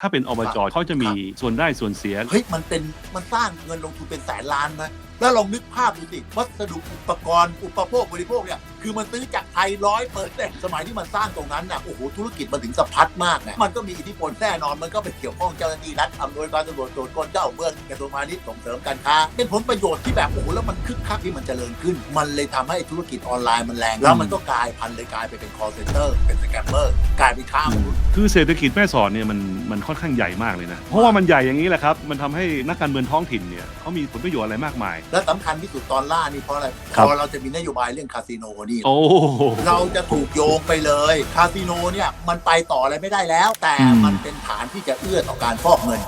ถ้าเป็นอบจเขาจะมีส่วนได้ส่วนเสีย เฮ้ยมันเป็นมันสร้างเงินลงทุนเป็นแสนล้านนะ แล้วลองนึกภาพดูสิวัสดุอุปกรณ์อุปโภคบริโภคเนี่ยคือมันซื้อจากไทยร้อยเปอร์เซ็นต์สมัยที่มันสร้างตรงนั้นน่ะโอ้โหธุรกิจมันถึงสะพัดมากนะมันก็มีอิทธิพลแน่นอนมันก็ไปเกี่ยวข้องเจ้าหน้าที่รัฐอำนวยการตำรวจตรวจคนเจ้าเมืองกระทรวงพาณิชย์ส่งเสริมการค้า เป็นผลประโยชน์ที่แบบโอ้โหแล้วมันคึกคักที่มันเจริญขึ้น มันเลยทำให้ธุรกิจออนไลน์มันแรง แล้วมันก็กลายพันธุ์เลยกลายไปเป็น call center เป็นสแกมเมอร์กลายเป็นค้ามนุษย์คือเศรษฐกิจแม่สอดเนี่ยมันมันค่อนข้างใหญ่มากเลยนะเพราะว่ามันใหญ่อย่างนี้แหละครับมันทำให้นักการเมืองท้องถิ่นเนี่ยเขามีผลประโยชน์อะไรมากมายและสำคัญที่สุดตอนล่านี่เพราะอะไรครับ พอเราจะมีนโยบายเรื่องคาสิโนนี่ โอ้ เราจะถูกโยงไปเลย คาสิโนเนี่ยมันไปต่ออะไรไม่ได้แล้ว แต่อืม มันเป็นฐานที่จะเอื้อต่อการฟอกเงิน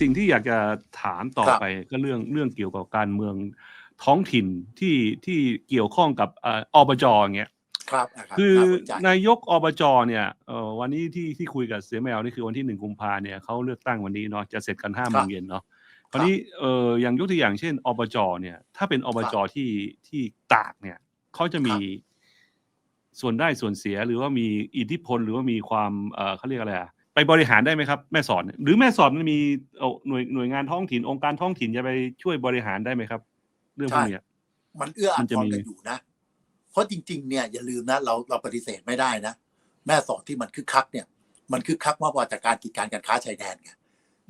สิ่งที่อยากจะถามต่อครับ ไปก็เรื่องเรื่องเกี่ยวกับการเมืองท้องถิ่นที่ที่เกี่ยวข้องกับเอ่ออบจอย่างเงี้ย ครับนะรับคือน่าสนใจ นายกอบจเนี่ยเอ่อวันนี้ที่ที่คุยกับเสียแมวนี่คือวันที่หนึ่งกุมภาเนี่ยเขาเลือกตั้งวันนี้เนาะจะเสร็จกันห้าโมงเย็นเนาะคราวนี้เอ่ออย่างยกตัวอย่างเช่นอบจเนี่ย ถ้าเป็นอบจที่ที่ตากเนี่ยเขาจะมี ส่วนได้ส่วนเสียหรือว่ามีอิทธิพลหรือว่ามีความเอ่อเขาเรียกอะไรอะไปบริหารได้ไหมครับแม่สอนหรือแม่สอนมันมีเอ่อหน่วยหน่วยงานท้องถิ่นองค์การท้องถิ่นจะไปช่วยบริหารได้ไหมครับ เรื่องพวกเนี้ย มันเอื้ออามันจะทรมี กันอยู่นะเพ ราะจริง ๆ เนี่ยอย่าลืมนะเราเราปฏิเสธไม่ได้นะ แม่สอดที่มันคึกคักเนี่ย มันคึกคักมากกว่าจากการกิจการการค้าชายแดนไง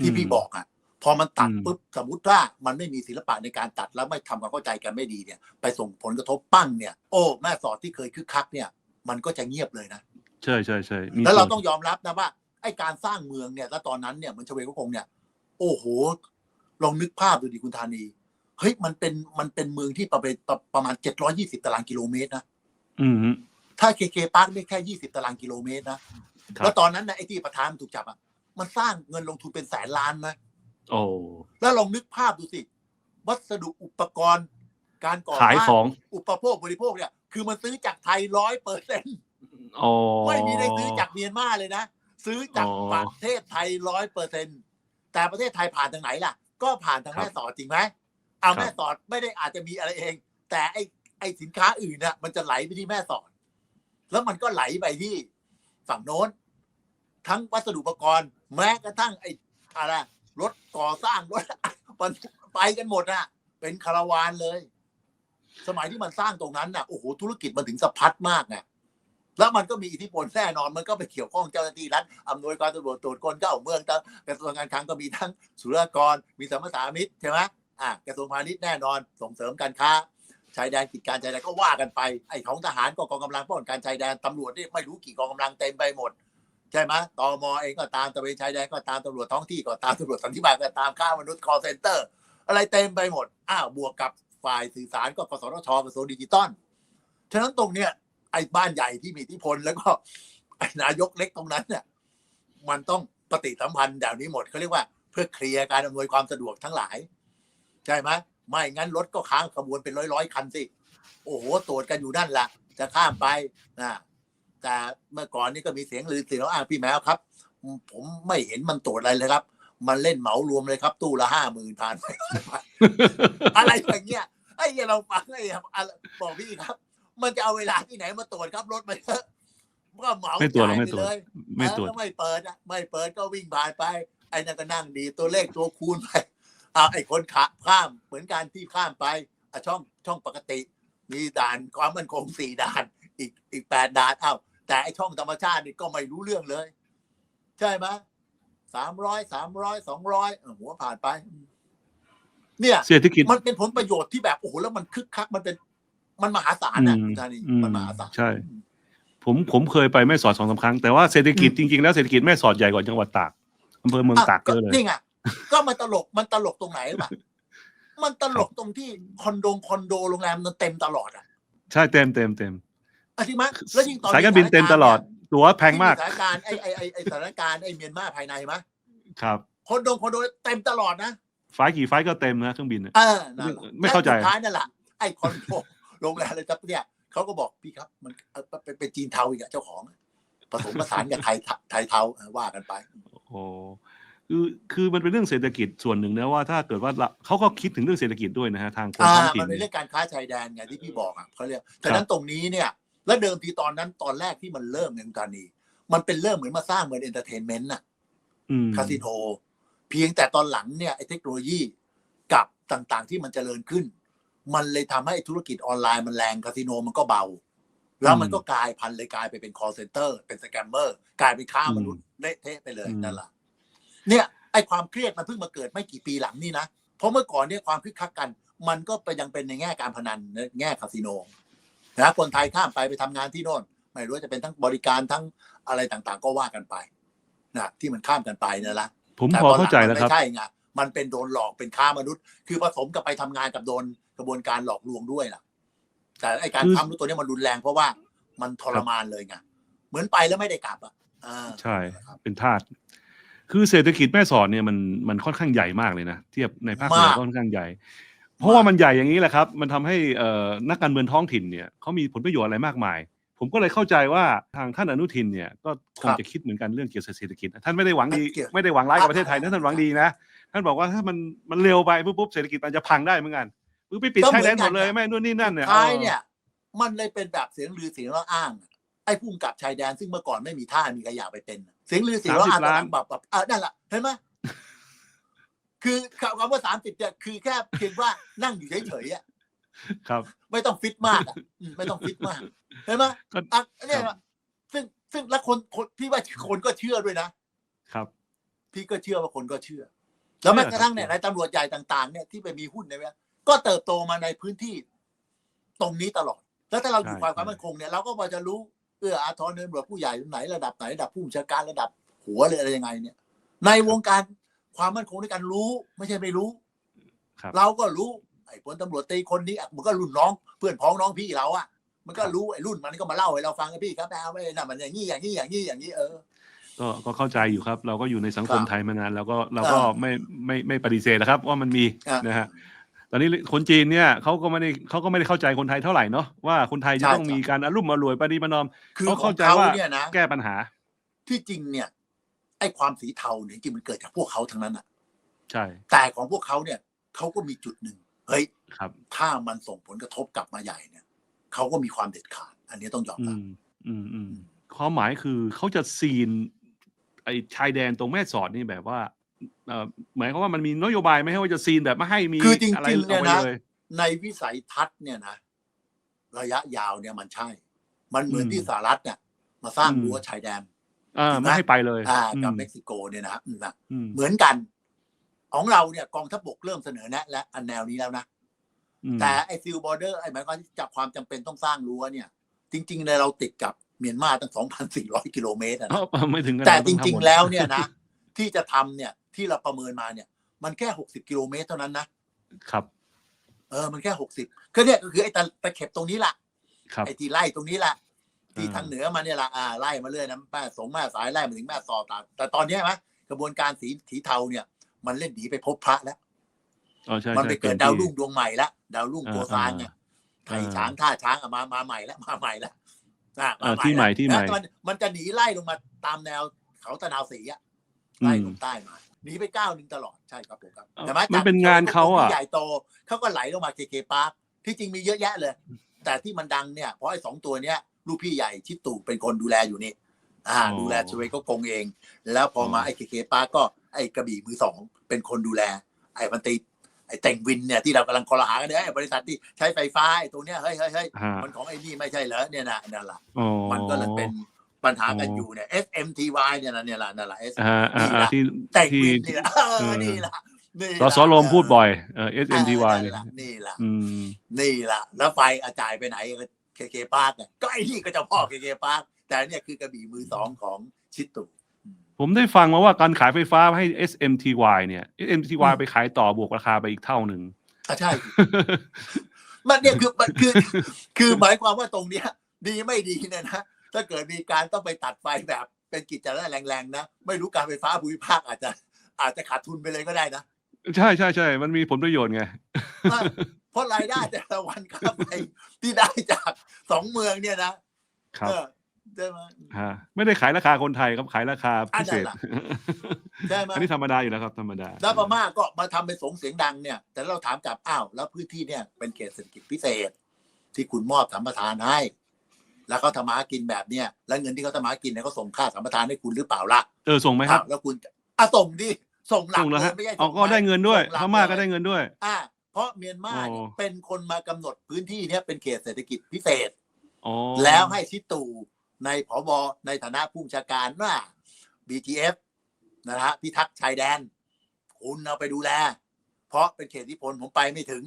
ที่พี่บอกอะพอมันตัดอืมปุ๊บสมมติว่ามันไม่มีศิลปะในการตัดแล้วไม่ทำความเข้าใจกันไม่ดีเนี่ย ไปส่งผลกระทบปั้งเนี่ยโอ้แม่สอดที่เคยคึกคักเนี่ย มันก็จะเงียบเลยนะใช่ใช่ใช่มีแล้วเราส่วนต้องยอมรับนะว่าไอ้การสร้างเมืองเนี่ยแล้วตอนนั้นเนี่ยเหมันชเวก็คงเนี่ย โอ้โหลองนึกภาพดูดิคุณธานี เฮ้ยมันเป็นมันเป็นเมืองที่ประมาณประมาณเจ็ดร้อยี่สิบตารางกิโลเมตรนะอืมถ้าเคเคพาร์คได้แค่ยี่สิบตารางกิโลเมตรนะครับแล้วตอนนั้นนะไอ้ที่ประธานมันถูกจับอะมันสร้างเงินลงทุนเป็นแสนล้านนะโอ้แล้วลองนึกภาพดูสิ วัสดุอุปกรณ์ การก่อขายสร้างของอุปโภคบริโภคเนี่ย คือมันซื้อจากไทยร้อยเปอร์เซ็นต์อ๋อไม่มีได้ซื้อจากเมียนมาเลยนะ ซื้อจากอ๋อประเทศไทยร้อยเปอร์เซ็นแต่ประเทศไทยผ่านทางไหนล่ะ ก็ผ่านทางครับแม่สอดจริงไหม เอาครับแม่สอดไม่ได้อาจจะมีอะไรเอง แต่ไอไอสินค้าอื่นน่ะ มันจะไหลไปที่แม่สอด แล้วมันก็ไหลไปที่ฝั่งโน้น ทั้งวัสดุอุปกรณ์ แม้กระทั่งไอ้อะไรรถก่อสร้างรถมันไปกันหมดอะ เป็นคาราวานเลย สมัยที่มันสร้างตรงนั้นน่ะโอ้โหธุรกิจมันถึงสะพัดมากไงแล้วมันก็มีอิทธิพลแน่นอน มันก็ไปเกี่ยวข้องเจ้าหน้าที่รัฐอำนวยการตำรวจตรวจคนเข้าเมืองกระทรวงการคลังก็มีทั้งศุลกากร มีสัมปทานมิตรใช่ไหม อะกระทรวงพาณิชย์แน่นอนส่งเสริมการค้าชายแดนกิจการชายแดนก็ว่ากันไปไอ้ของทหารก็กองกำลังป้องกันชายแดนตำรวจนี่ไม่รู้กี่กองกำลังเต็มไปหมดใช่ไหมตมเองก็ตามตระเวนชายแดนก็ตามตำรวจท้องที่ก็ตามตำรวจสันติบาลก็ตามข้ามนุษย์ call center อะไรเต็มไปหมดอ้าวบวกกับฝ่ายสื่อสารก็กสทชกระทรวงดิจิตอลฉะนั้นตรงเนี้ยไอ้บ้านใหญ่ที่มีอิทธิพลแล้วก็ไอ้นายกเล็กตรงนั้นเนี่ยมันต้องปฏิสัมพันธ์แบบนี้หมดเขาเรียกว่าเพื่อเคลียร์การอำนวยความสะดวกทั้งหลาย ใช่ไหมไม่งั้นรถก็ค้างขบวนเป็นร้อยร้อยๆคันสิโอ้โหตรวจกันอยู่นั่นแหละจะข้ามไปนะแต่เมื่อก่อนนี่ก็มีเสียงลือเสียงอ้างพี่แมวครับ ผมไม่เห็นมันตรวจอะไรเลยครับ มันเล่นเหมารวมเลยครับ ตู้ละห้าหมื่นผ่านไปอะไรอย่างเงี้ยไอ้เหี้ยเราฟังไอ้อะไรบอกพี่ครับ มันจะเอาเวลาที่ไหนมาตรวจครับรถไปเถอะก็เหมาไม่ตรวจหรอกจ่ายไม่ตรวจปเลยไม่ตรวจเออไม่เปิดอะไม่เปิดก็วิ่งผ่านไป ไอ้นั่นก็นั่งดีตัวเลขตัวคูณไปเอาไอ้คนขาข้ามเหมือนกันที่ข้ามไปอะช่องช่องปกติ มีด่านความมั่นคงสี่ด่าน อีกอีกแปดด่านเอ้าแต่ไอ้ช่องธรรมชาตินี่ก็ไม่รู้เรื่องเลย ใช่ไหมสามร้อยสามร้อยสองร้อยหัวผ่านไป เนี่ยเศรษฐกิจมันเป็นผลประโยชน์ที่แบบโอ้โหแล้วมันคึกคักมันเป็น มันมหาศาลนะอืมคุณธานีอืมมันมหาศาลใช่ ผมผมเคยไปแม่สอดสองสามครั้งแต่ว่าเศรษฐกิจจริงๆแล้วเศรษฐกิจแม่สอดใหญ่กว่าจังหวัดตากอำเภอเมืองตากเยอะเลยนี่ไง ก็มันตลกมันตลกตรงไหนรู้ป่ะมันตลกตรงที่คอนโดงคอนโดโรงแรมมันเต็มตลอดอะ ใช่เต็มเต็มเต็มอะที่มั้ยแล้วยิ่งตอนสายการบินเต็มตลอด ตั๋วแพงมากสถานการณ์ไอ้ไอ้ไอ้ไอ้สถานการณ์ไอ้เมียนมาภายในมั้ยครับคอนโดงคอนโดเต็มตลอดนะไฟล์กี่ไฟล์ก็เต็มนะเครื่องบินน่ะเออนั่นแหละไม่เข้าใจและสุดท้ายนั่นแหละไอ้คอนโดโรงแรมเลยครับเนี่ยเขาก็บอกพี่ครับมันเอ่อเป็นเป็นจีนเทาอีกอะเจ้าของผสมผสานกับไทยไทยเทาเออว่ากันไป โอ้ คือคือมันเป็นเรื่องเศรษฐกิจส่วนหนึ่งนะว่าถ้าเกิดว่าเราเขาก็คิดถึงเรื่องเศรษฐกิจด้วยนะฮะทางคนอ่าท้องถิ่มันนเป็นเนี่ยเรื่องการค้าชายแดนไงที่พี่บอกอะเขาเรียกฉะนั้นตรงนี้เนี่ย แล้วเดิมทีตอนนั้นตอนแรกที่มันเริ่มในวงการนี้มันเป็นเริ่มเหมือนมาสร้างเหมือนเอนเตอร์เทนเมนต์น่ะอืมคาสิโนเพียงแต่ตอนหลังเนี่ยไอ้เทคโนโลยีกับต่างๆที่มันเจริญขึ้น มันเลยทำให้ธุรกิจออนไลน์มันแรงคาสิโนมันก็เบา แล้วมันก็กลายพันธุ์เลยกลายไปเป็น call center เป็นสแกมเมอร์กลายเป็นค้ามนุษย์เละเทะไปเลยนั่นแหละ เนี่ยไอ้ความเครียดมันเพิ่งมาเกิดไม่กี่ปีหลังนี่นะเพราะเมื่อก่อนเนี่ยความคึกคักกัน มันก็ไปยังเป็นในแง่การพนันในแง่คาสิโนนะคนไทยข้ามไปไปทำงานที่โน่นไม่รู้ว่าจะเป็นทั้งบริการทั้งอะไรต่างๆ ก็ว่ากันไปนะที่มันข้ามกันไปเนี่ยละผมแต่พอตนหเข้าลังใจมันแล้วคไม่รับใช่ไงมันเป็นโดนหลอกเป็นค้ามนุษย์ คือผสมกับไปทำงานกับโดนกระบวนการหลอกลวงด้วยล่ะ แต่ไอการคือค้ามนุษย์ตัวเนี้ยมันรุนแรงเพราะว่ามันทรมานเลยไงเหมือนไปแล้วไม่ได้กลับอะอ่าใช่ครับเป็นทาส คือเศรษฐกิจแม่สอดเนี่ยมันมันค่อนข้างใหญ่มากเลยนะเทียบในภาคเหนือมาก ก็ค่อนข้างใหญ่ เพราะว่ามันใหญ่อย่างนี้แหละครับ มันทำให้เอ่อนักการเมืองท้องถิ่นเนี่ยเขามีผลประโยชน์อะไรมากมาย ผมก็เลยเข้าใจว่าทางท่านอนุทินเนี่ยก็คงจะคิดเหมือนกันเรื่องเกี่ยวกับเศรษฐกิจนะท่านไม่ได้หวังดีไม่ได้หวังร้ายกับประเทศไทยนะท่านหวังดีนะท่านบอกว่าถ้ามันมันเร็วไปปุ๊บปุ๊บเศรษฐกิจมันจะพังได้เหมือนกันปุ๊บไปปิดชายแดนหมดเลยไม่นู่นนี่นั่นเนี่ยท้ายเนี่ย มันเลยเป็นแบบเสียงลือเสียงเล่าอ้าง ไอ้พุ่มกับชายแดนซึ่งเมื่อก่อนไม่มีท่ามีใครอยากไปเป็นเสียงลือเสียงเล่าอ้างตอนหลังแบบแบบเออนั่นแหละเห็นไหมคือคำว่าสามสิบเนี่ยคือแค่เพียงว่านั่งอยู่เฉยๆอะครับ ไม่ต้องฟิตมากอะอืมไม่ต้องฟิตมากเห็นไหมก็อะเนี่ยครับซึ่งซึ่งแล้วคนคนพี่ว่าคนก็เชื่อด้วยนะครับ พี่ก็เชื่อว่าคนก็เชื่อ แล้วแม้กระทั่งเนี่ยเชื่ในอตำรวจใหญ่ต่าง ๆ เนี่ยที่ไปมีหุ้นในเนี้ยก็เติบโตมาในพื้นที่ ตรงนี้ตลอด แล้วถ้าเราอยู่ใช่ความใช่ความมั่นคงเนี่ยเราก็พอจะรู้ เอื้ออาทรเนินตำรวจผู้ใหญ่ไหนระดับไหนระดับผู้บัญชาการระดับหัวเลยอะไรยังไงเนี่ย ในวงการความมั่นคงในการรู้ ไม่ใช่ไม่รู้ ครับ เราก็รู้ไอ้พลตำรวจตีคนนี้อะมันก็รุ่นน้องเพื่อนพ้องน้องพี่เราอะ มันก็รู้ไอ้รุ่นมันก็มาเล่าให้เราฟังกันพี่ครับเอาไม่น่ะมันอย่างนี้อย่างนี้อย่างนี้อย่างนี้เออ ก็ก็เข้าใจอยู่ครับ เราก็อยู่ในสังคมครับไทยมานาน แล้วก็เราก็อ่าไม่ไม่ไม่ปฏิเสธนะครับ ว่ามันมีอ่านนะฮะ ตอนนี้คนจีนเนี่ยเขาก็ไม่ได้เขาก็ไม่ได้เข้าใจคนไทยเท่าไหร่เนาะว่าคนไทยจะใช่ต้องครับมีการอารมุ่มอร่วยปฏิบัตินอมคือเขาขอเข้างใจเขาว่าเนี่ยนะแก้ปัญหา ที่จริงเนี่ย ไอ้ความสีเทาเนี่ยจริงมันเกิดจากพวกเขาทั้งนั้นอะ ใช่ แต่ของพวกเขาเนี่ยเขาก็มีจุดหนึ่งเฮ้ยครับถ้ามันส่งผลกระทบกลับมาใหญ่เนี่ยเขาก็มีความเด็ดขาด อันนี้ต้องยอมอืรับมอืมอืมความหมายคือเขาจะซีน ไอ้ชายแดนตรงแม่สอดนี่แบบว่าเอ่อ หมายความว่ามันมีนโยบายไหมให้ว่าจะซีนแบบไม่ให้มีคือจริงๆอะไรเนี่ยอาไว้นะเลยในวิสัยทัศน์เนี่ยนะระยะยาวเนี่ยมันใช่ มันเหมือนอืมที่สหรัฐเนี่ยมาสร้างอืมรั้วชายแดนอ่าถูกไหมไม่ให้ไปเลยอ่าอืมกับเม็กซิโกเนี่ยนะอืมนะอืมเหมือนกัน ของเราเนี่ยกองทัพบกเริ่มเสนอแนะ และอันแนวนี้แล้วนะอืมแต่ไอ้ซิลบอร์เดอร์ไอ้หมายความว่าจากความจำเป็นต้องสร้างรั้วเนี่ย จริงๆเนี่ยเราติดกับเมียนมาตั้ง 2,400 กิโลเมตรอะนะเอ้าไม่ถึงขนาดแต่นั้นจองทำริงหมดๆแล้วเนี่ยนะที่จะทำเนี่ย ที่เราประเมินมาเนี่ย มันแค่60กิโลเมตรเท่านั้นนะครับ เออมันแค่60ก็เนี่ยก็คือไอ้ตะตะเข็บตรงนี้แหละครับไอ้ที่ไล่ตรงนี้แหละที่อ่าทางเหนือมาเนี่ยแหละอ่าไล่มาเรื่อยนะแม่สงแม่สายไล่มาถึงแม่สอดตาแต่ตอนเนี้ยไหมกระบวนการสีสีเทาเนี่ย มันเล่นหนีไปพบพระแล้วอ๋อใช่มันใช่ไปเกิดที่ดาวรุ่งดวงใหม่ละดาวรุ่งอ่าตัวซานไงอ่าไทยช้างท่าช้างอะมามาใหม่แล้วมาใหม่แล้วอะอ่าาที่ใหม่แล้วที่ใหม่แล้วมันมันจะหนีไล่ลงมาตามแนวเขาตะนาวศรีอะอืไล่มลงใต้มา หนีไปก้าวหนึ่งตลอดใช่ครับผมครับเอ่อแต่ไหมมันเป็นงานเขาอะใหญ่โตเขาก็ไหลลงมาเคเคปาร์คที่จริงมีเยอะแยะเลย แต่ที่มันดังเนี่ยเพราะไอ้สองตัวเนี้ยลูกพี่ใหญ่ชิดตู่เป็นคนดูแลอยู่นี่อ่าอ๋อดูแลชเวก็กงเอง แล้วพอมาอ๋อไอ้เคเคปาร์คก็ไอ้กระบี่มือสองเป็นคนดูแล ไอ้มันติไอ้แต่งวินเนี่ยที่เรากำลังคอรหากันเนี่ยไอ้บริษัทที่ใช้ไฟฟ้าไอ้ตัวเนี้ยเฮ้ยเฮ้ยเฮ้ยฮะมันของไอ้นี่ไม่ใช่เหรอเนี่ยนะนั่นแหละอ๋อมันก็เลยเป็น ปัญหากันอ๋อออยู่เนี่ย SMTY เนี่ยนะเนี่ยแหละนั่นแหละ S อ่าอ่าอ่าที่แต่งที่วินนี่แหละเอเอออนี่แหละนี่สสลมพูดบ่อยเออ SMTY นี่เนี่ยแหละนี่แหละอืมนี่แหละแล้วไฟกระจายไปไหนเคเคปาร์คเนี่ยก็ไอ้นี่ก็เจะพ่อเคเคปาร์คแต่เนี่ยคือกระบี่มือสองของชิดตุผมได้ฟังมาว่าการขายไฟฟ้าให้ SMTY เนี่ย SMTY อืมไปขายต่อบวกราคาไปอีกเท่าหนึ่งอะใช่ มันเนี่ยคือมันคือ คือหมายความว่าตรงเนี้ย ดีไม่ดีเนี่ยนะ ถ้าเกิดมีการต้องไปตัดไฟแบบเป็นกิจการแรงๆนะ ไม่รู้การไฟฟ้าภูมิภาคอาจจะ อาจจะขาดทุนไปเลยก็ได้นะ ใช่ใช่ใช่มันมีผลประโยชน์ไง เพราะรายได้แต่ละวันค่าไฟที่ได้จากสองเมืองเนี่ยนะครับเออใช่ไหมฮะไม่ได้ขายราคาคนไทยครับขายราคาพิเศษอันนั้นล่ะใช่ไหมอันนี้ธรรมดาอยู่แล้วครับธรรมดา แล้วพม่าก็มาทำเป็นสงเสียงดังเนี่ย แต่เราถามกลับอ้าวแล้วพื้นที่เนี่ยเป็นเขตเศรษฐกิจพิเศษ ที่คุณมอบสัมปทานให้ แล้วเขาทำมาหากินแบบเนี้ยแล้วเงินที่เขาทำมาหากินเนี่ยเขาส่งค่าสัมปทานให้คุณหรือเปล่าล่ะเออส่งไหมครับอ้าวแล้วคุณอะส่งดิส่งหลักส่งแล้วเลฮะยไม่ใช่อ๋อส่งก็ได้เงินด้วยส่หลัพม่าก็เลยได้เงินด้วย อ่า เพราะเมียนมาอ๋อเนี่ยเป็นคนมากำหนดพื้นที่เนี้ยเป็นเขตเศรษฐกิจพิเศษอ๋อแล้วให้ชิตูในผบในฐานะผู้บัญชาการว่า BTF นะฮะพิทักษ์ชายแดน คุณเอาไปดูแล เพราะเป็นเขตที่พลผมไปไม่ถึง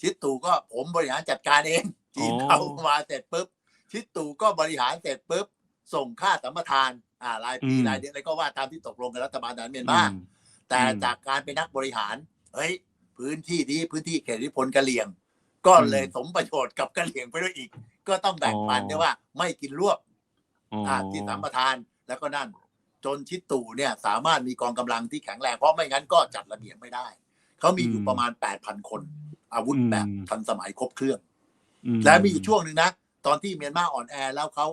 ชิดตู่ก็ผมบริหารจัดการเองจีนเอามาเสร็จปุ๊บ ชิดตู่ก็บริหารเสร็จปุ๊บ ส่งค่าสัมปทาน อ่ารายปีรายเดือนอะไรก็ว่าตามที่ตกลงกับรัฐบาลทหารเมียนมาอืมแต่อืมจากการเป็นนักบริหาร เฮ้ย พื้นที่นี้พื้นที่เขตอิทธิพลกะเหรี่ยง ก็เลยอืมสมประโยชน์กับกะเหรี่ยงไปด้วยอีก ก็ต้องแบ่งปันอ๋อด้วยว่า ไม่กินรวบอ๋อออ่าที่สัมปทานแล้วก็นั่น จนชิดตู่เนี่ย สามารถมีกองกำลังที่แข็งแรงเพราะไม่งั้นก็จัดระเบียบไม่ได้เขามีอยู่ประมาณแปดพันคน อาวุธแบบทันสมัยครบเครื่องอืและมีอยู่ช่วงหนึ่งนะ ตอนที่เมียนมาอ่อนแอแล้วเขา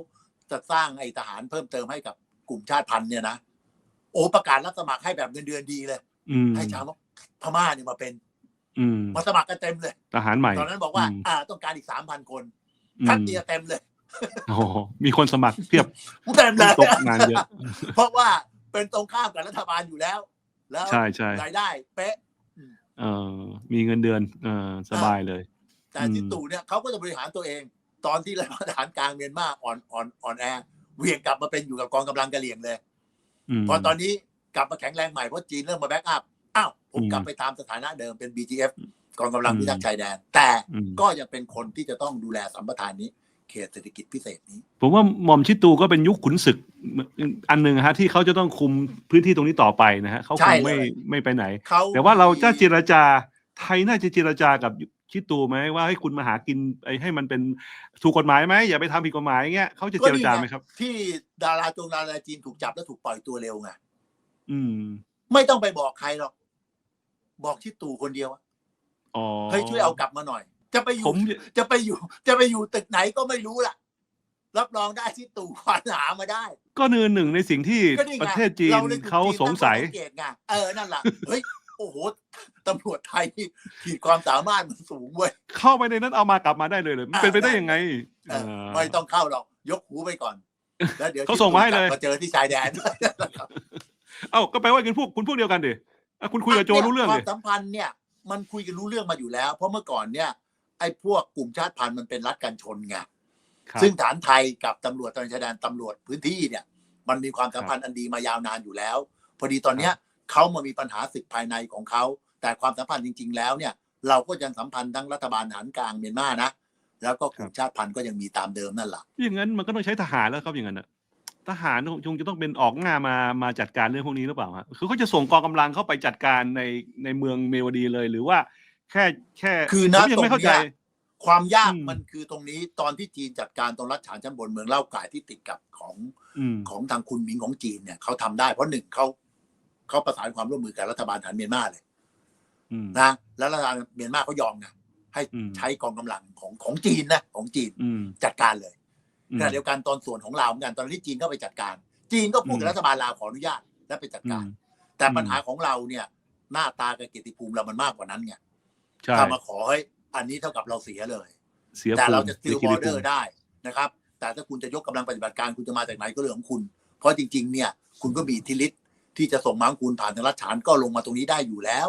จะสร้างไอ้ทหารเพิ่มเติมให้กับกลุ่มชาติพันธุ์เนี่ยนะโอ้ประกาศรับสมัครให้แบบเงินเดือนดีเลยอืมให้ชาวพม่าเนี่ยมาเป็นอืมมาสมัครกันเต็มเลย ทหารใหม่ตอนนั้นบอกว่าอืมอ่า ต้องการอีกสามพันคนอืมทัดเดียวเต็มเลยโอ้โหมีคนสมัครเพียบเต็มเลยตกงานเยอะเพราะว่าเป็นตรงข้ามกับรัฐบาลอยู่แล้ว แล้วใช่ใช่รายได้ เป๊ะเออมีเงินเดือนเออสบายเลย แต่อืมทิตู่เนี่ยเขาก็จะบริหารตัวเอง ตอนที่รัฐบาลกลางเมียนมาอ่อนอ่อนอ่อนแอเหวี่ยงกลับมาเป็นอยู่กับกองกำลังกะเหรี่ยงเลยมพอตอนนี้กลับมาแข็งแรงใหม่เพราะจีนเริ่มมาแบ็กอัพอ้าวผมอืมกลับไปตามสถานะเดิมเป็น BGF กองกำลังอืมพิทักษ์ชายแดน แต่อืมก็ยังเป็นคนที่จะต้องดูแลสัมปทานนี้เขตเศรษฐกิจพิเศษนี้ ผมว่าหม่อมชิตูก็เป็นยุคขุนศึกอันหนึ่งฮะที่เขาจะต้องคุมพื้นที่ตรงนี้ต่อไปนะฮะเขาใช่คงเลยไม่ไม่ไปไหนเขาแต่ว่าเราจะเจรจา ไทยน่าจะเจรจากับชิตูไหมว่าให้คุณมาหากินไอ้ให้มันเป็นถูกกฎหมายไหมอย่าไปทำผิดกฎหมายเงี้ยเขาจะเจรจาไหมครับ ที่ดาราจงดาราจีนถูกจับแล้วถูกปล่อยตัวเร็วไงอืม ไม่ต้องไปบอกใครหรอก บอกชิตู่คนเดียวอะอ๋อเฮ้ยช่วยเอากลับมาหน่อย จะไปอผยู่มจะไปอยู่ จะไปอยู่ตึกไหนก็ไม่รู้ล่ะ รับรองได้ชิตู่ควานหามาได้ ก็เนือหนึ่งในสิ่งที่ก็นี่ไงประเทศจีนรลยถูกเขาจีนสงสัยตั้ข้อเกตไงเออนั่นแหละเฮ้ย โอ้โหตำรวจไทยนี่ขีดความสามารถมันสูงเว้ยเข้าไปในนั้นเอามากลับมาได้เลยเลยมันเป็นไปได้ยังไงเออเออไม่ต้องเข้าหรอกยกหูไปก่อนแล้วเดี๋ยวเขาส่งมาให้เลยชิตู่กบมาเจอที่ชายแดนเอ้าก็แปลว่าคุณพวกคุณพวกเดียวกันดิอะคุณคุยกับโจรู้เรื่องควาดิมสัมพันธ์เนี่ยมันคุยกันรู้เรื่องมาอยู่แล้ว เพราะเมื่อก่อนเนี่ยไอ้พวกกลุ่มชาติพันธุ์มันเป็นรัฐกันชนไงครับซึ่งฐานไทยกับตำรวจตระเวนชายแดนตำรวจพื้นที่เนี่ย มันมีความสัมพันธ์อันดีมายาวนานอยู่แล้ว พอดีตอนเนี้ย เขามามีปัญหาศึกภายในของเขา แต่ความสัมพันธ์จริง ๆ แล้วเนี่ย เราก็ยังสัมพันธ์ทั้งรัฐบาลฐานกลางเมียนมานะแล้วก็กลุ่มชาติพันธุ์ก็ยังมีตามเดิมนั่นแหละอย่างนั้นมันก็ต้องใช้ทหารแล้วครับอย่างนั้นนะทหารคงจะต้องเป็นออกหน้ามามาจัดการเรื่องพวกนี้หรือเปล่าฮะคือเขาจะส่งกองกำลังเข้าไปจัดการในในเมืองเมวดีเลย หรือว่า แค่แค่คือผนะมยังไม่เข้าใจตรงเนี้ยความยากอืมมันคือตรงนี้ตอนที่จีนจัดการตรงรัฐฉานชั้นบนเมืองเล่าก่ายที่ติดกับของอืมของทางคุณหมิงของจีนเนี่ยเขาทำได้เพราะหนึ่งเขา เขาประสานความร่วมมือกับรัฐบาลฐานเมียนมาเลยอืมนะแล้วรัฐบาลเมียนมาเขายอมไงให้อืมใช้กองกำลังของของจีนนะของจีนอืมจัดการเลยอืมขณะเดียวกันตอนส่วนของลาวเหมือนกันตอนที่จีนก็ไปจัดการ จีนก็พูดกับอืมรัฐบาลลาวขออนุญาตและไปจัดการอืมแต่ปัญหาของเราเนี่ย หน้าตากับเกียรติภูมิเรามันมากกว่านั้นไงใช่ถ้ามาขอเฮ้ยอันนี้เท่ากับเราเสียเลยเสียแต่ภูมิเราจะซิลสีบยอกิร์เดติอภูมิร์ได้นะครับ แต่ถ้าคุณจะยกกำลังปฏิบัติการคุณจะมาจากไหนก็เรื่องของคุณ เพราะจริง ๆ เนี่ย คุณก็มีอิทธิฤทธิ์ ที่จะส่งม้าคุณผ่านทางรัฐฉานก็ลงมาตรงนี้ได้อยู่แล้ว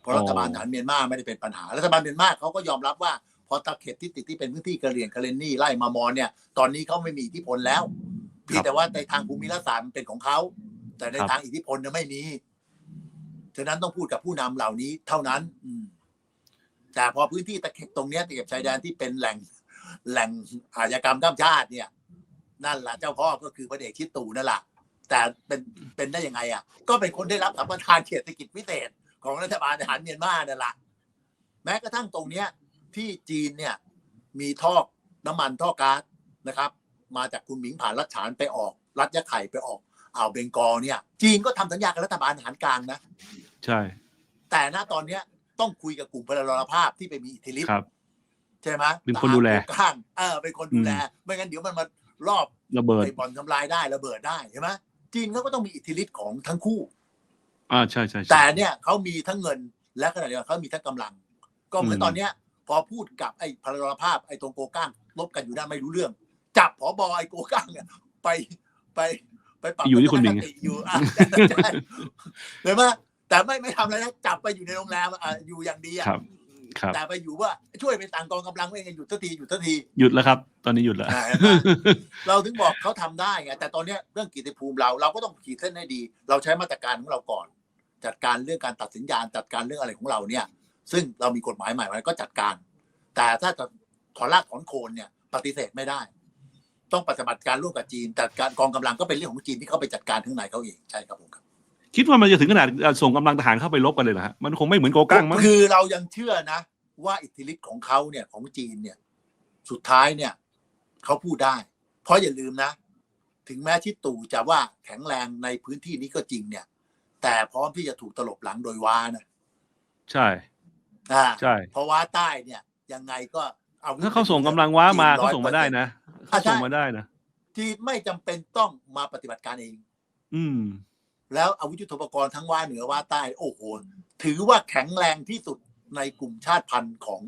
เพราะรัฐบาลฐานเมียนมาไม่ได้เป็นปัญหา รัฐบาลเมียนมาเขาก็ยอมรับว่าพอตะเข็บที่ติดที่เป็นพื้นที่กะเหรี่ยงคาเลนนี่ไล่มามอนเนี่ย ตอนนี้เขาไม่มีอิทธิพลแล้วเพียงแต่ว่าในทางภูมิรัฐศาสตร์มันเป็นของเขา แต่ในทางอิทธิพลเนี่ยไม่มี ฉะนั้นต้องพูดกับผู้นำเหล่านี้เท่านั้น อืมแต่พอพื้นที่ตะเข็บตรงเนี้ยตะเข็บชายแดนที่เป็นแหล่งแหล่งอาชญากรรมข้ามชาติเนี่ย นั่นแหละเจ้าพ่อก็คือพระเอกชิดตู่นั่นแหละ แต่เป็นเป็นได้ยังไงอะ ก็เป็นคนได้รับสัมปทานเขตเศรษฐกิจพิเศษของรัฐบาลทหารเมียนมานั่นแหละแม้กระทั่งตรงเนี้ยที่จีนเนี่ยมีท่อน้ำมันท่อก๊าซนะครับ มาจากคุณหมิงผ่านรัฐฉานไปออก รัฐยะไข่ไปออกอ่าวเบงกอลเนี่ย จีนก็ทำสัญญากับรัฐบาลทหารกลางนะ ใช่ แต่ณตอนเนี้ยต้องคุยกับกลุ่มพลรภาพที่ไปมีอิทธิฤทธิ์ครับใช่ไหมเป็นคนดูแลทหารข้างเออเป็นคนดูแล ไม่งั้นเดี๋ยวมันมารอบระเบิดไปบ่อนทำลายได้ระเบิดได้ใช่ไหม จีนเขาก็ต้องมีอิทธิฤทธิ์ของทั้งคู่ อ่าใช่ใช่ใช่ แต่เนี่ยเขามีทั้งเงินและขณะเดียวกันเขามีทั้งกำลัง ก็เหมือนอืม ตอนเนี้ย พอพูดกับไอ้พลรภาพไอ้ตรงโกก้างลบกันอยู่ด้านไม่รู้เรื่องใจจับผอบไอโกก้างเนี่ยไปไปไปปรับอยู่ที่คุณหมิง ทัศนติอยู่อะใช่เห็นไหมแต่ไม่ไม่ทำอะไรนะจับไปอยู่ในโรงแรมอะอยู่อย่างดีอะ ครับครับ แต่ไปอยู่ว่าช่วยไปต่างกองกำลังไม่ไงหยุดทันทีหยุดทันทีหยุดแล้วครับ ตอนนี้หยุดแล้วอ่าเห็นไหมเราถึงบอกเขาทำได้ไงแต่ตอนเนี้ยเรื่องกิตติภูมิเราเราก็ต้องขีดเส้นให้ดี เราใช้มาตรการของเราก่อน จัดการเรื่องการตัดสินญาณจัดการเรื่องอะไรของเราเนี่ย ซึ่งเรามีกฎหมายใหม่ไว้ก็จัดการ แต่ถ้าจะถอนรากถอนโคนเนี่ย ปฏิเสธไม่ได้ ต้องปฏิบัติการร่วมกับจีนแต่การกองกำลังก็เป็นเรื่องของจีนที่เขาไปจัดการข้างในเขาเองใช่ครับผมครับ คิดว่ามันจะถึงขนาดส่งกำลังทหารเข้าไปรบกันเลยเหรอฮะมันคงไม่เหมือนโกกังมั้งคือเรายังเชื่อนะ ว่าอิทธิฤทธิ์ของเขาเนี่ยของจีนเนี่ย สุดท้ายเนี่ยเขาพูดได้ เพราะอย่าลืมนะ ถึงแม้ชิดตู่จะว่าแข็งแรงในพื้นที่นี้ก็จริงเนี่ย แต่พร้อมที่จะถูกตลบหลังโดยว้านะใช่อ่าใช่เพราะว้าใต้เนี่ยยังไงก็เอาวุธถ้าเขาส่งกำลังว้ามาจีนเขาส่งมาได้นะ100%เขาส่งมาได้นะจีนไม่จำเป็นต้องมาปฏิบัติการเอง อืม แล้วอาวุธยุทโธปกรณ์ทั้งว่าเหนือว่าใต้โอ้โหถือว่าแข็งแรงที่สุดในกลุ่มชาติพันธุ์ของ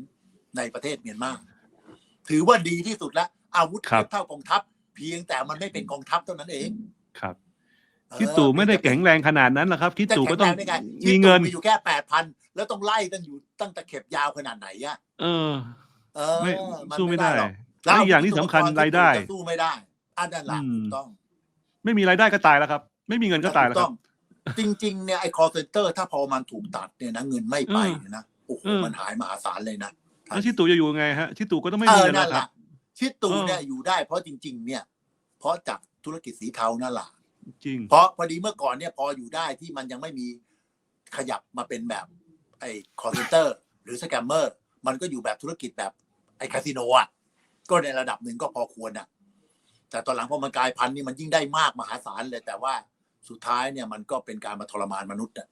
ในประเทศเมียนมาถือว่าดีที่สุดแล้วอาวุธครับเทียบเท่ากองทัพ เพียงแต่มันไม่เป็นกองทัพเท่านั้นเองครับเออคิดตู่ไม่ได้แข็งแรงขนาดนั้นหรอกครับคิดจะตู่แข็ก็งต้แรองงได้ไงมีเงินมีอยู่แค่แปดพันแล้วต้องไล่ตั้งอยู่ตั้งแต่เข็บยาวขนาดไหนอะเออ เออไม่นสู้ไม่ได้หรอกแล้วอีกอย่างที่สำคัญวุธยุทโธปกณ์รายได้จะสู้ไม่ได้อันนั้นแหละอืมถูกต้อง ไม่มีรายได้ก็ตายแล้วครับ ไม่มีเงินก็ตายแล้วครับถูต้องจริง ๆ เนี่ยไอ้ call center ถ้าพอมันถูกตัดเนี่ยนะเงินไม่ไปเออเนี่ยนะโอ้โหเออมันหายมหาศาลเลยนะแล้วชิดตู่จะอยู่ยังไงฮะชิดตู่ก็ต้องไม่เอมีอเงินนั่แล้วนคแหรับละชิดตูเออเนี่ยอยู่ได้เพราะจริง ๆ เนี่ย เพราะจากธุรกิจสีเทานั่นแหละจริง เพราะพอดีเมื่อก่อนเนี่ยพออยู่ได้ที่มันยังไม่มีขยับมาเป็นแบบ ไอ้ call center หรือสแกมเมอร์มันก็อยู่แบบธุรกิจแบบไอ้คาสิโนอะก็ในระดับหนึ่งก็พอควรอะแต่ตอนหลังพอมันกลายพันธุ์นี่มันยิ่งได้มากมหาศาลเลยแต่ว่า สุดท้ายเนี่ยมันก็เป็นการมาทรมานมนุษย์อะ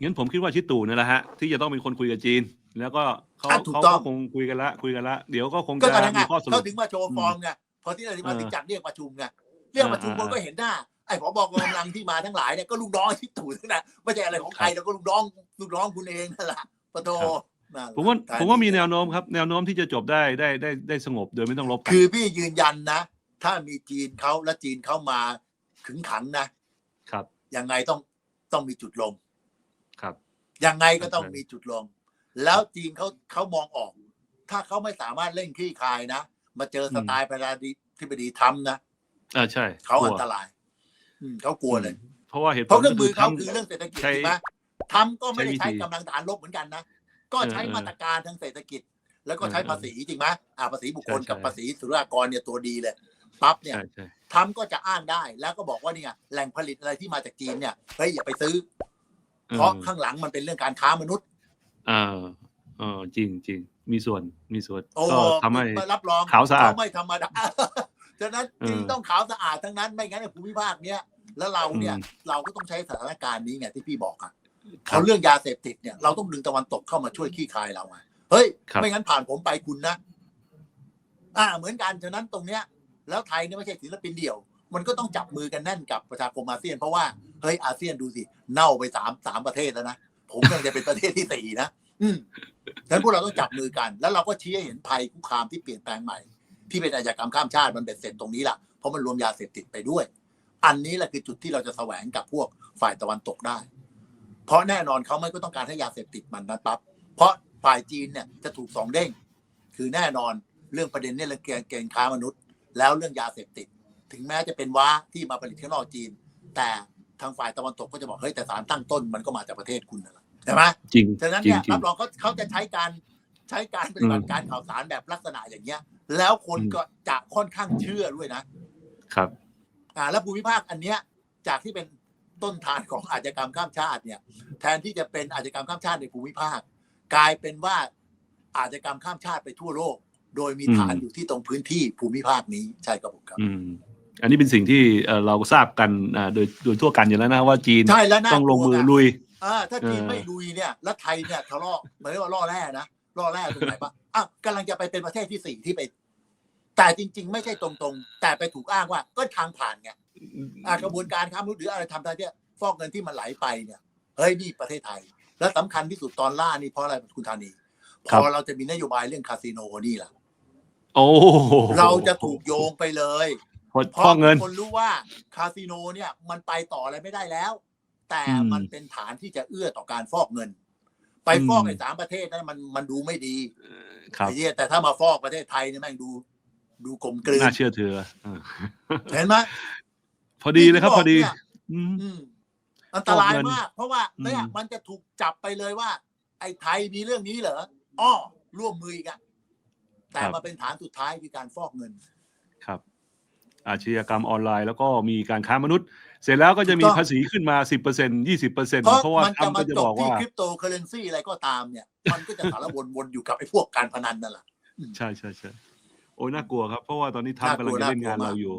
งั้นผมคิดว่าชิดตู่เนี่ยแหละฮะที่จะต้องเป็นคนคุยกับจีน แล้วก็เขาอะถูกเขาต้อง ก็คงคุยกันละคุยกันละเดี๋ยวก็คงก็จะตอนนั้นไงมีข้อสรุเขาป ถึงมาโชว์ฟอร์มไงพอที่เราถึงมาเออถึงจัดเรียกประชุมไงเรียกประชุมอ่าคนก็เห็นหน้าไอ้ผบกองกำลังที่มาทั้งหลายเนี่ยก็ลูกน้องที่ตู่ทั้งนั้นไม่ใช่อะไรของใครแล้วก็ลูกน้องลูกน้องคุณเองนั่นแหละปะโทนั่นแหละผมว่าท้ยผมว่ามีแนวโน้มครับ แนวโน้มที่จะจบได้ได้ได้ได้สงบโดยไม่ต้องรบกัน คือพี่ยืนยันนะ ถ้ามีจีนเขาและจีนเข้ามา ขึงขังนะครับยังไงต้องต้องมีจุดลงครับยังไงก็ต้องครับมีจุดลง แล้วจีนเขาเขามองออก ถ้าเขาไม่สามารถเล่นคลี่คลายนะมาเจอสไตล์ประธานาธิบดีทรัมป์นะอ่าใช่เขากลัอัวนตรายอืมเขากลัวเลย เพราะว่าเหตุผเพราะลเครื่องมือเขาทำคือเรื่องเศรษฐกิจใช้ถูกไหมทำก็ไม่ได้ใช้วิธีใช้กำลังฐานลบเหมือนกันนะก็ใช้เออมาตรการทางเศรษฐกิจ แล้วก็ใช้เออภาษีจริงไหมอ่าภาษีบุคคลใช่กับใช่ภาษีสุรากรเนี่ยตัวดีเลย ปั๊บเนี่ยใช่ใช่ทำก็จะอ้างได้ แล้วก็บอกว่าเนี่ยแหล่งผลิตอะไรที่มาจากจีนเนี่ยเฮ้ยอย่าไปซื้อ เพราะข้างหลังมันเป็นเรื่องการค้ามนุษย์อ่าเออจริงจริงมีส่วนมีส่วนโอ้ก็ทำให้รับรองขาวสะอาดเขไม่ธรรมดาฉะนั้นเออจริงต้องขาวสะอาดทั้งนั้นไม่งั้นในภูมิภาคเนี้ยแล้วเราเนี่ยอืมเราก็ต้องใช้สถานการณ์นี้ไงที่พี่บอกอะครัเขาบเรื่องยาเสพติดเนี่ยเราต้องดึงตะวันตกเข้ามาช่วยขี้คายเราไงเฮ้ยครับไม่งั้นผ่านผมไปคุณนะอ่าเหมือนกันฉะนั้นตรงเนี้ย แล้วไทยเนี่ยไม่ใช่ศิลปินเดี่ยว มันก็ต้องจับมือกันแน่นกับประชาคมอาเซียนเพราะว่าเฮ้ยอาเซียนดูสิเน่าไปสามสามประเทศแล้วนะผมกำลังจะเป็นประเทศที่สี่นะอืมฉะนั้นพวกเราต้องจับมือกัน แล้วเราก็ชี้ให้เห็นภัยคุกคามที่เปลี่ยนแปลงใหม่ ที่เป็นอาชญากรรมข้ามชาติมันเบ็ดเสร็จตรงนี้แหละเพราะมันรวมยาเสพติดไปด้วย อันนี้แหละคือจุดที่เราจะแสวงกับพวกฝ่ายตะวันตกได้ เพราะแน่นอนเขาไม่ก็ต้องการให้ยาเสพติดมันนะปั๊บเพราะฝ่ายจีนเนี่ยจะถูกสองเด้ง คือแน่นอนเรื่องประเด็นเนี่ยเรื่องเกณฑ์ค้ามนุษย์ แล้วเรื่องยาเสพติด ถึงแม้จะเป็นว้าที่มาผลิตข้างนอกจีน แต่ทางฝ่ายตะวันตกก็จะบอกเฮ้ยแต่สารตั้งต้นมันก็มาจากประเทศคุณนะใช่ไหมจริงฉะนั้นจริงเนี่ยจริรังบรองเขาเขาจะใช้การใช้การปฏิบัติการข่าวสารแบบลักษณะอย่างเงี้ย แล้วคนอืมก็จะค่อนข้างเชื่อด้วยนะ ครับ อ่า แล้วภูมิภาคอันเนี้ย จากที่เป็นต้นทานของอาชญากรรมข้ามชาติเนี่ย แทนที่จะเป็นอาชญากรรมข้ามชาติในภูมิภาค กลายเป็นว่าอาชญากรรมข้ามชาติไปทั่วโลก โดยมีอืมฐานอยู่ที่ตรงพื้นที่ภูมิภาคนี้ใช่ครับผมครับอืมอันนี้เป็นสิ่งที่เอ่อเราทราบกันอ่าโดยโดยทั่วกันอยู่แล้วนะว่าจีนใช่แล้วน่าต้องลงกมือนะลุยอ่าถ้าจีนเออไม่ลุยเนี่ย แล้วไทยเนี่ยทะเลาะเหมือนว่าล่อแร่นะล่อแร่ตรงไหนปะอะกำลังจะไปเป็นประเทศที่สี่ที่ไป แต่จริง ๆ ไม่ใช่ตรงๆ แต่ไปถูกอ้างว่าก็ทางผ่านไงอ่ากระบวนการค้ามนุษย์หรืออะไรทำได้เนี่ยฟอกเงินที่มันไหลไปเนี่ยเฮ้ยนี่ประเทศไทย และสำคัญที่สุดตอนล่านี่เพราะอะไรคุณธานีพครับอเราจะมีนโยบายเรื่องคาสิโนนี่แหละ โอ้เราจะถูกโยงไปเลยพอเพฟราะอกเงินคนรู้ว่าคาสิโนเนี่ยมันไปต่ออะไรไม่ได้แล้ว แต่อืมมันเป็นฐานที่จะเอื้อต่อการฟอกเงิน ไปอืมฟอกในสามประเทศนั้นมันมันดูไม่ดีครับไอ้เหี้ยแต่ถ้ามาฟอกประเทศไทยเนี่ยแม่งดู ดูกลมกลืนน่าเชื่อถือเออเห็นไหมพอดีเลยครับพอดีเนี่ยอืมอืมอันตรายฟอกเงินมากเพราะว่าเนี่ยอืมมันจะถูกจับไปเลยว่า ไอ้ไทยมีเรื่องนี้เหรออ้อร่วมมืออีกอะ แต่มาเป็นฐานสุดท้ายคือการฟอกเงิน ครับ อาชญากรรมออนไลน์แล้วก็มีการค้ามนุษย์ เสร็จแล้วก็จะมีถูกต้องภาษีขึ้นมาสิบเปอร์เซ็นยี่สิบเปอร์เซ็นเพราะเพราะว่ามันทจะรัมป์มาก็จะจบบอกที่ว่าคริปโตเคอเรนซีอะไรก็ตามเนี่ย มันก็จะสารวนวนอยู่กับไอ้พวกการพนันนั่นแหละใช่ใช่ใช่โอ้ยน่ากลัวครับ เพราะว่าตอนนี้ทรัมป์กำลังจะเล่นงานน่ากลัวเราอยู่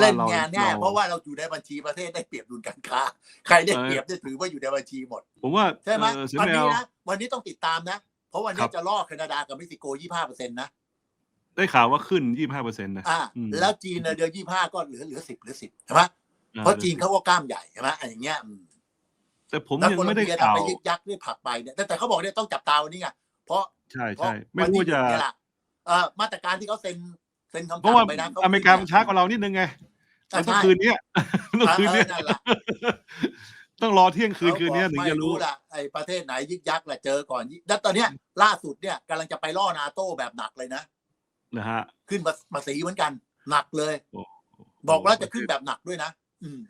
เล่นว่งานแน่รเพราะว่าเราอยู่ในบัญชีประเทศได้เปรียบดุลการค้า ใครได้เปรียบได้ถือว่าอยู่ในบัญชีหมด ผมว่าใช่ไหมเออเสือวันแมนี้วนะวันนี้ต้องติดตามนะ เพราะวันคนี้รับจะล่อแคนาดากับเม็กซิโก25เปอร์เซ็นต์นะได้ข่าวว่าขึ้นยี่ห้าเปอร์เซ็นต์นะอ่าอืมแล้วจีนเนี่ยเดือน25ก็เหลือเหลือ10เหลือ10ใช่ไหมเพราะจีนเขาก็กล้ามใหญ่ใช่ไหมอันอย่างเงี้ยอืมแต่ผมแล้วยังโคลอไม่มได้เบียข่าวทำไปยึกยักด้วยผลักไปเนี่ยแต่แต่เขาบอกเนี่ยต้องจับตาวันนี้ไงเพราะใช่เพราะใช่ไม่วันรู้ที่ว่าจะหนึ่งเนี่ยแหละเอ่อมาตรการที่เขาเซ็นเซ็นคำเพราะว่าสั่งไปนะขอเมริกามันช้ากว่าเรานิดนึงไงอะมันต้องใช่คืนเนี้ยต้องคืนเนี้ ยเออนั่นแหละต้องรอเที่ยงคืนคืนเนี้ยถึงจะรู้ไม่ละไอ้ประเทศไหนยึกยักแหละเจอก่อนแล้วตอนเนี้ย ล่าสุดเนี่ยกำลังจะไปล่อนาโต้แบบหนักเลยนะนะฮะ ขึ้นภาษีเหมือนกัน หนักเลยโอ้บอกแล้วจะขึ้นแบบหนักด้วยนะอืม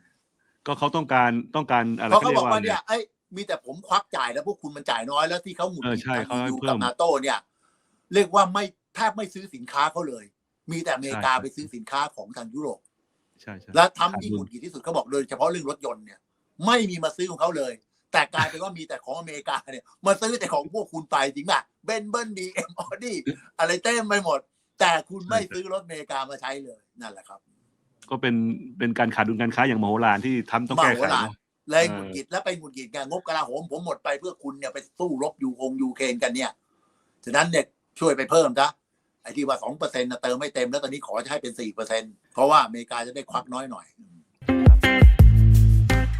ก็เขาต้องการต้องการอะไรเพราะเขาเขาเรียบอกกว่าว่าอะไรเนี่ยไอ้ยมีแต่ผมควักจ่ายแล้วพวกคุณมันจ่ายน้อยแล้วที่เขาหมุนเออใช่ทางเขาให้ EU เพิ่มกับนาโต้เนี่ย เรียกว่าไม่แทบไม่ซื้อสินค้าเขาเลย มีแต่อเมริกาใช่ไปซื้อสินค้าของทางยุโรปใช่ใช่และขาดทำที่ทุหนงุดหงิดที่สุดเขาบอกโดยเฉพาะเรื่องรถยนต์เนี่ย ไม่มีมาซื้อของเขาเลย แต่กลายเป็นว่ามีแต่ของอเมริกาเนี่ย มาซื้อแต่ของพวกคุณไปจริงป่ะเบนเบิลบีเอ็มออดี้อะไรเต็มไปหมด แต่คุณไม่ซื้อรถอเมริกามาใช้เลยนั่นแหละครับ ก็เป็นเป็นการขาดดุลการค้าอย่างมโหฬารที่ทำต้องแก้ไขมโหฬารนะเลยเออหงุดหงิดแล้วไปหงุดหงิดไงงบกลาโหมผมหมดไปเพื่อคุณเนี่ยไปสู้รบยูคงยูเครนกันเนี่ยฉะนั้นเนี่ยช่วยไปเพิ่มซะไอ้ที่ว่าสองเปอร์เซ็นต์เติมไม่เต็มแล้วตอนนี้ขอจะให้เป็นสี่เปอร์เซ็นเพราะว่าอเมริกาจะได้ควักน้อยหน่อย